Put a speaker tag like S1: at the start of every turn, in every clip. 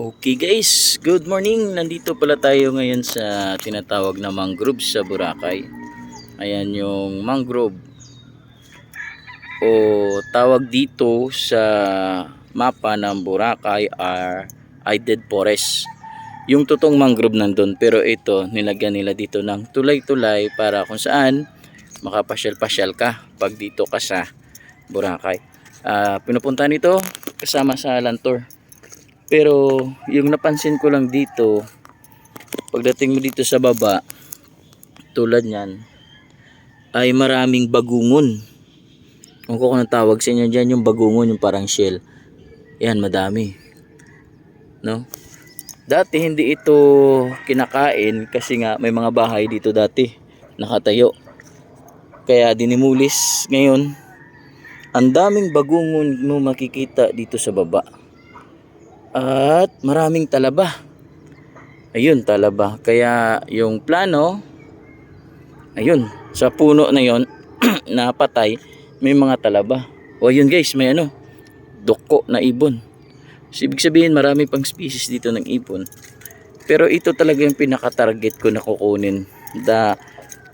S1: Okay guys, good morning. Nandito pala tayo ngayon sa tinatawag na mangrove sa Boracay. Ayan yung mangrove. O tawag dito sa mapa ng Boracay are Ided Forest. Yung totoong mangrove nandun pero ito nilagyan nila dito ng tulay-tulay para kung saan makapasyal-pasyal ka pag dito ka sa Boracay. Ah, pinupunta nito kasama sa Lantor. Pero yung napansin ko lang dito, pagdating mo dito sa baba, tulad niyan, ay maraming bagungon. Kung ko kung tawag sa inyo dyan, yung bagungon, yung parang shell. Yan, madami. No? Dati hindi ito kinakain kasi nga may mga bahay dito dati nakatayo. Kaya dinimulis ngayon. Ang daming bagungon mo makikita dito sa baba. At maraming talaba. Ayun, talaba. Kaya yung plano, ayun, sa puno na yon na patay, may mga talaba. O yun guys, may ano, duko na ibon. So, ibig sabihin, marami pang species dito ng ibon. Pero ito talaga yung pinaka-target ko na kukunin da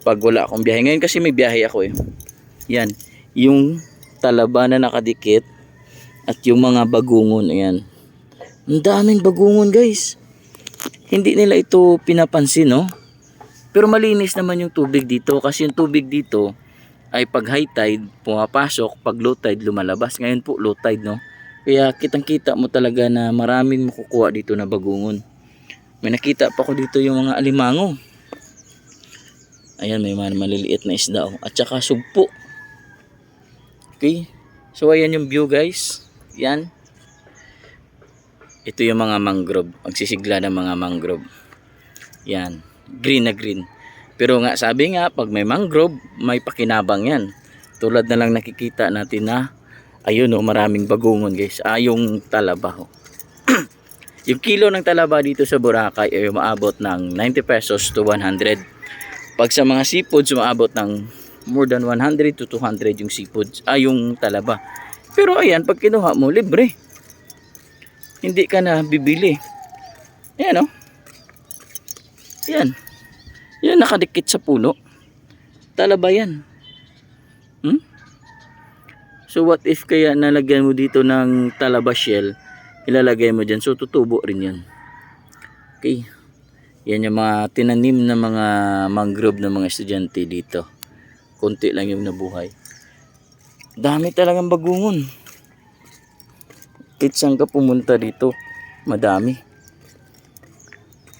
S1: pag wala akong biyahe. Ngayon kasi may biyahe ako eh. Yan, yung talaba na nakadikit at yung mga bagungon, ayan. Ang daming bagungon guys. Hindi nila ito pinapansin no. Pero malinis naman yung tubig dito kasi yung tubig dito ay pag high tide pumapasok, pag low tide lumalabas. Ngayon po low tide no. Kaya kitang kita mo talaga na maraming makukuha dito na bagungon. May nakita pa ko dito yung mga alimango. Ayan may mga maliliit na isda oh. at saka sugpo. Okay. So ayan yung view guys. Yan. Ito yung mga mangrove. Magsisigla ng mga mangrove. Yan. Green na green. Pero nga sabi nga pag may mangrove, may pakinabang yan. Tulad na lang nakikita natin na ayun oh, maraming bagungon guys. Ah, yung talaba oh. yung kilo ng talaba dito sa Boracay ay umaabot ng 90 pesos to 100. Pag sa mga seafoods, umaabot ng more than 100 to 200 yung seafoods. Ah, yung talaba. Pero ayan, pag kinuha mo, libre hindi ka na bibili. Ayan o. Yan. Yan nakadikit sa puno. Talaba yan. Hmm? So what if kaya nalagyan mo dito ng talaba shell, ilalagay mo dyan, so tutubo rin yan. Okay. Yan yung mga tinanim na mga mangrove ng mga estudyante dito. Konti lang yung nabuhay. Dami talagang bagungon kahit saan ka pumunta dito madami.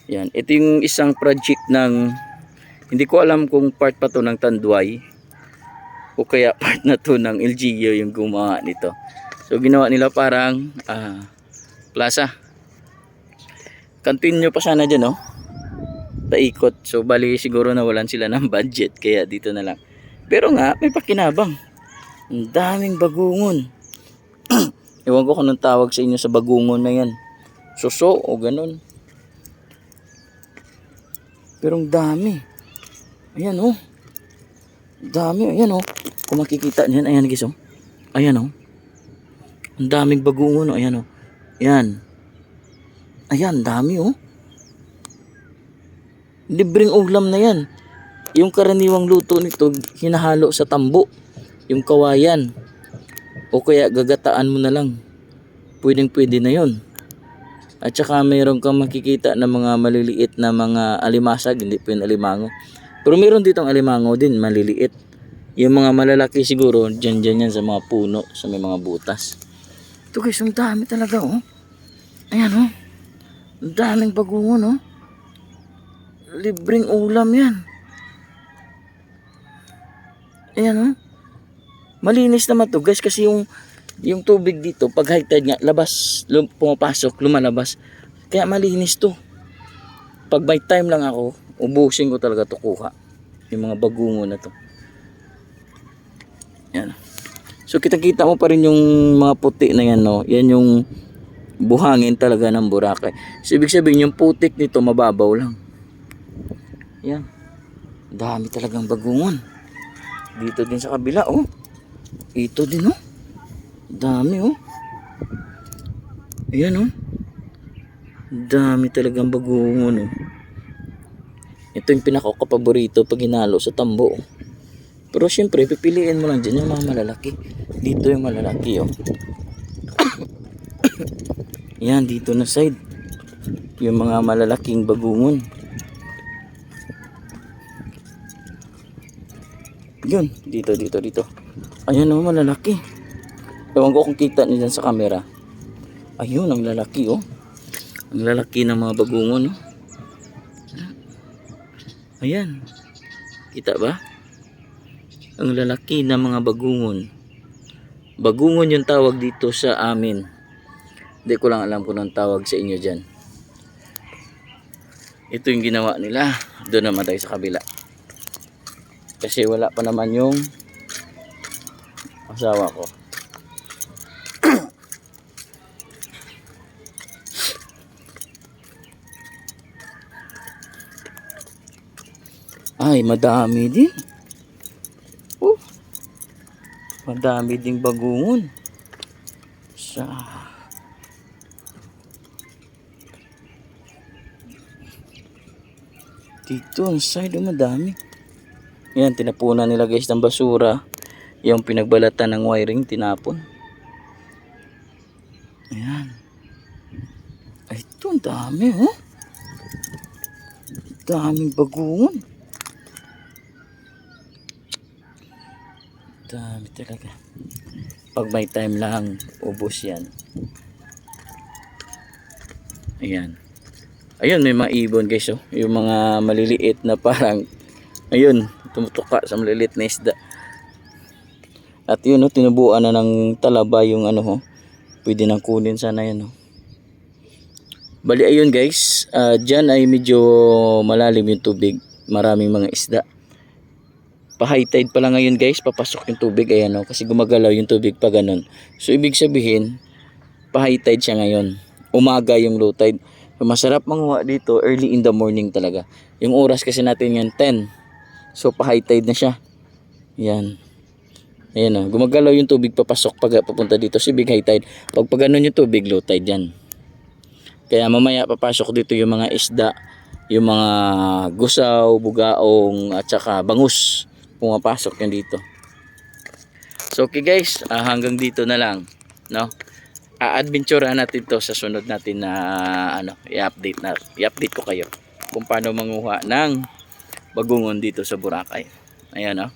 S1: Yan ito yung isang project ng hindi ko alam kung part pa to ng Tanduay o kaya part na to ng LGU yung gumawa nito. So ginawa nila parang ah, plaza. Continue pa sana dyan no paikot. So bali siguro nawalan sila ng budget kaya dito na lang. Pero nga may pakinabang. Ang daming bagungon Ewan ko kung anong tawag sa inyo sa bagungon na yan. Suso o ganun. Pero ang dami. Ayan oh. Dami. Ayan oh. Kung makikita niyan. Ayan guys oh. Ayan oh. Ang daming bagungon oh. Ayan oh. Ayan. Ayan. Dami oh. Libreng ulam na yan. Yung karaniwang luto nito hinahalo sa tambo. Yung kawayan. O kaya gagataan mo na lang. Pwedeng pwede na yon. At saka mayroon kang makikita ng mga maliliit na mga alimasag, hindi po yung alimango. Pero mayroon ditong alimango din, maliliit. Yung mga malalaki siguro, dyan dyan yan sa mga puno, sa may mga butas. Ito guys, ang dami talaga oh. Ayan oh. Ang daming bagungon oh. Libreng ulam yan. Ayan oh. Malinis naman to guys kasi yung yung tubig dito pag high tide nga labas lum, pumapasok lumalabas. Kaya malinis to. Pag may time lang ako ubusin ko talaga to kuha. Yung mga bagungo na to. Yan. So kita kita mo pa rin yung mga puti na yan no? Yan yung buhangin talaga ng Boracay. So ibig sabihin yung putik nito mababaw lang. Yan. Dami talagang bagungon. Dito din sa kabila oh ito din oh dami oh ayan oh Dami talagang bagungon oh. Ito yung pinaka-paborito pag hinalo sa tambo. oh. Pero syempre, pipiliin mo lang dyan yung mga malalaki. Dito yung malalaki oh. Yan, dito na side. Yung mga malalaking bagungon. Yun, dito, dito, dito. Ayan oh, malalaki. Ewan ko kung kita dyan sa camera. Ayun, ang lalaki oh. Ang lalaki ng mga bagungon oh. Ayan. Kita ba? Ang lalaki ng mga bagungon. Bagungon yung tawag dito sa amin. Hindi ko lang alam kung anong tawag sa inyo dyan. Ito yung ginawa nila. Doon naman tayo sa kabila. Kasi wala pa naman yung asawa ko. Ay, madami din. Oh. Madami ding bagungon. Sa Dito, ang side, oh, madami. Yan, tinapunan nila guys ng basura. Yung pinagbalatan ng wiring, tinapon. Ayan. Ay, ito, ang dami, oh. Daming bagungon. Dami talaga. Pag may time lang, ubos yan. Ayan. Ayun, may mga ibon guys, oh. Yung mga maliliit na parang, ayun, tumutuka sa maliliit na isda. At yun, oh, tinubuan na ng talaba yung ano, oh. Pwede nang kunin sana yan, oh. Bali, ayun guys, ah, dyan ay medyo malalim yung tubig. Maraming mga isda. Pa-high tide pa lang ngayon guys, papasok yung tubig, ayan, oh. Kasi gumagalaw yung tubig pa ganun. So, ibig sabihin, pa-high tide siya ngayon. Umaga yung low tide. Masarap manguha dito early in the morning talaga. Yung oras kasi natin yan 10. So pa high tide na siya. Yan. Ayan o. Gumagalaw yung tubig papasok pag papunta dito si big high tide. Pag pag ganun yung tubig low tide yan. Kaya mamaya papasok dito yung mga isda, yung mga gusaw, bugaong at saka bangus. Pumapasok yan dito. So okay guys, ah, hanggang dito na lang, no? a-adventurean natin to sa sunod natin na ano, i-update na i-update ko kayo kung paano manguha ng bagungon dito sa Boracay. Ayan oh.